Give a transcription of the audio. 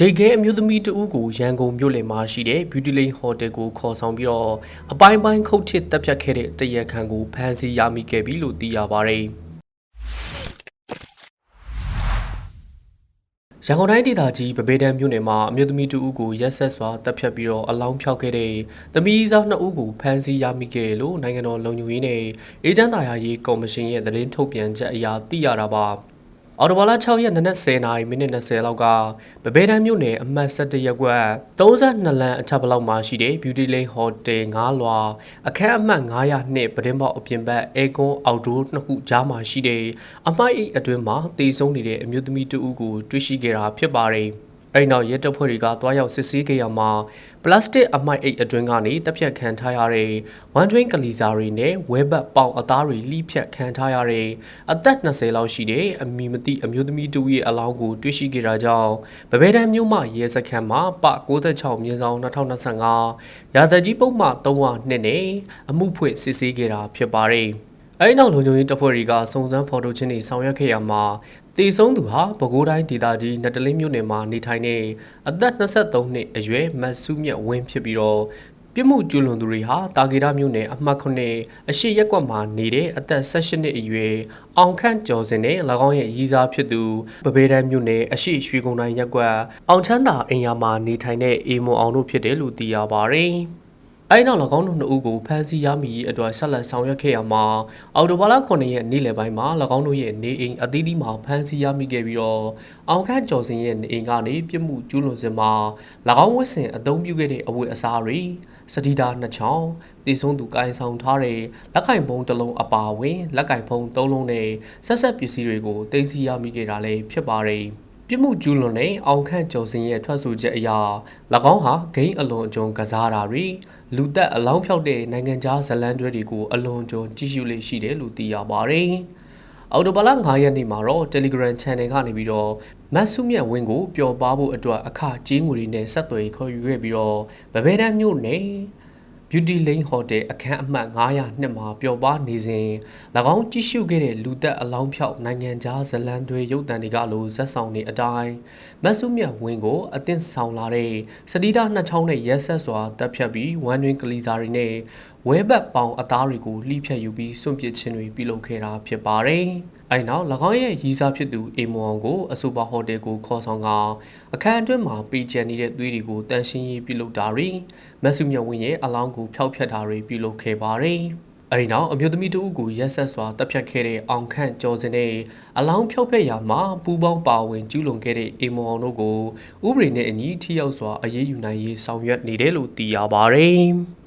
ဒေဂဲအမျိုးသမီးတဦးကိုရန်ကုန်မြို့လယ်မှာရှိတဲ့ Beauty Lane Hotel ကိုခေါ်ဆောင်ပြီးတော့အပိုင်းပိုင်းခုတ်ထစ်တပ်ဖြတ်ခဲ့တဲ့တရက်ခံကိုဖမ်းဆီးရမိခဲ့ပြီလို့သိရပါတယ်။ရန်ကုန်တိုင်းဒေသကြီးဗဘေဒံမြို့နယ်မှာအမျိုးသမီးတဦးကိုရက်ဆက်စွာတပ်ဖြတ်ပြီးတော့အလောင်းဖြောက်ခဲ့တဲ့သမီးစားနှစ်ဦးကိုဖမ်းဆီးရမိခဲ့တယ်လို့နိုင်ငံတော်လုံခြုံရေးနဲ့အေဂျင့်တာယာရေးကော်မရှင်ရဲ့သတင်းထုတ်ပြန်ချက်အရသိရတာပါ။ အော်တိုဘာလ6ရက်နနက်10:00နာရီမိနစ်20လောက်ကဗဘဲတန်းမြို့နယ်အမှတ်17ရပ်ကွက်32လမ်းအထက်ဘလောက်မှာရှိတဲ့ Beauty Lane Hotel 9လွာအခန်းအမှတ်902ပဒင်းပေါက်အပြင်ဘက်အဲကွန်အောက်ဒိုနှစ်ခုကြားမှာရှိတဲ့အမိုက်အိတ်အတွင်းမှာတည်ဆုံးနေတဲ့အမျိုးသမီးတဦးကိုတွေ့ရှိခဲ့တာဖြစ်ပါတယ်။ အဲ့နောက်ရဲတပ်ဖွဲ့တွေကတွားရောက်စစ်ဆေးခဲ့ရမှာပလတ်စတစ်အမိုက်အိတ်အတွင်းကနေတပ်ဖြတ်ခံထားရတဲ့ဝမ်တွင်းကလီစာတွေနဲ့ဝဲဘတ်ပေါင်အသားတွေလိဖြတ်ခံထားရတဲ့အသက်20လောက်ရှိတဲ့အမီမတိအမျိုးသမီးတူရဲ့အလောင်းကိုတွေ့ရှိခဲ့တာကြောင့်ဗဘဲတန်းမြို့မှရဲစခန်းမှာပ96မြင်းဆောင်2025ရာသကြီးပုံမှ302နဲ့အမှုဖွင့်စစ်ဆေးခဲ့တာဖြစ်ပါတယ်အဲဒီနောက်လုံခြုံရေးတပ်ဖွဲ့တွေကစုံစမ်းဖော်ထုတ်ခြင်းတွေဆောင်ရွက်ခဲ့ရမှာ တည်ဆုံးသူဟာပဲခူးတိုင်းဒေသကြီးနတလင်းမြို့နယ်မှာနေထိုင်နေအသက်23နှစ်အရွယ်မတ်စုမြတ်ဝင်းဖြစ်ပြီးတော့ပြစ်မှုကျူးလွန်သူတွေဟာတာဂီရမြို့နယ်အမှတ်9အရှိရက်ကွက်မှာနေတဲ့အသက်18နှစ်အရွယ်အောင်ခန့်ကျော်စင်နဲ့၎င်းရဲ့ရီးစားဖြစ်သူပပေတန်းမြို့နယ်အရှိရွှေကုန်တိုင်းရက်ကွက်အောင်ချမ်းသာအိမ်ယာမှာနေထိုင်တဲ့အေမွန်အောင်တို့ဖြစ်တယ်လို့သိရပါတယ်။ အဲဒီနောက်၎င်းတို့နှစ်ဦးကိုဖမ်းဆီးရမိရေးအတွက်ဆက်လက်ဆောင်ရွက်ခဲ့ရမှာအော်တိုဘာလ9ရက်နေ့လယ်ပိုင်းမှာ၎င်းတို့ရဲ့နေအိမ်အသီးသီးမှာဖမ်းဆီးရမိခဲ့ပြီးတော့အောင်ခန့်ကျော်စင်ရဲ့နေအိမ်ကနေပြစ်မှုကျူးလွန်စဉ်မှာ၎င်းဝတ်ဆင်အသုံးပြုခဲ့တဲ့အဝတ်အစားတွေစတီတာနှစ်ချောင်းတည်ဆုံးသူကိုင်ဆောင်ထားတဲ့လက်ကင်ဖုံးတစ်လုံးအပါအဝင်လက်ကင်ဖုံးသုံးလုံးနဲ့ဆက်ဆက်ပစ္စည်းတွေကိုတင်စီရမိခဲ့တာလည်းဖြစ်ပါတယ်။ ပြစ်မှုကျူးလွန်တဲ့အောင်ခန့်ကျော်စင်ရဲ့ထွက်ဆိုချက်အရ၎င်းဟာဂိမ်းအလွန်အကျွံကစားတာတွေလူသက်အလောင်းဖြောက်တဲ့နိုင်ငံခြားဇလန်တွဲတွေကိုအလွန်အကျွံကြည့်ရှုလေးရှိတယ်လို့သိရပါတယ်။အော်တိုဘလာ9ရက်နေ့မှာတော့ Telegram Channel ကနေပြီးတော့မတ်စုမြတ်ဝင်းကိုပျော်ပါဖို့အတွက်အခကြေးငွေတွေနဲ့ဆက်သွယ်ခေါ်ယူခဲ့ပြီးတော့ဗဘဲတန်းမြို့နယ် Beauty Lane Hotel အခန်းအမှတ်902မှာပျော်ပါနေစဉ်၎င်းကြည့်ရှုခဲ့တဲ့လူသက်အလောင်းဖြောက်နိုင်ငံခြားဇလန်တွေရုပ်တံတွေကလိုဇက်ဆောင်နေအတိုင်းမတ်စုမြတ်ဝင်းကိုအသင့်ဆောင်လာတဲ့စတီးတာနှစ်ချောင်းနဲ့ရက်ဆက်စွာတပ်ဖြတ်ပြီးဝမ်းတွင်ကလီစာတွေနဲ့ဝဲဘက်ပေါင်အသားတွေကိုလှိဖြတ်ယူပြီးစွန့်ပစ်ခြင်းတွေပြုလုပ်ခဲ့တာဖြစ်ပါတယ်။ အဲဒီနောက်၎င်းရဲ့ရီးစားဖြစ်သူအေမွန်အောင်ကိုအဆိုပါဟိုတယ်ကိုခေါ်ဆောင်ကအခန်းအတွင်းမှာပေကျန်နေတဲ့သွေးတွေကိုတန်ရှင်းရေးပြုလုပ်တာတွေမက်ဆုမြတ်ဝင်းရဲ့အလောင်းကိုဖျောက်ဖျက်တာတွေပြုလုပ်ခဲ့ပါတယ်။အဲဒီနောက်အမျိုးသမီးတဦးကိုရက်ဆက်စွာတပ်ဖြတ်ခဲ့တဲ့အောင်ခန့်ကျော်စင်နဲ့အလောင်းဖျောက်ဖျက်ရာမှာပူပေါင်းပါဝင်ကျူးလွန်ခဲ့တဲ့အေမွန်အောင်တို့ကိုဥပဒေနဲ့အညီထိရောက်စွာအရေးယူနိုင်ရေးဆောင်ရွက်နေတယ်လို့သိရပါတယ်။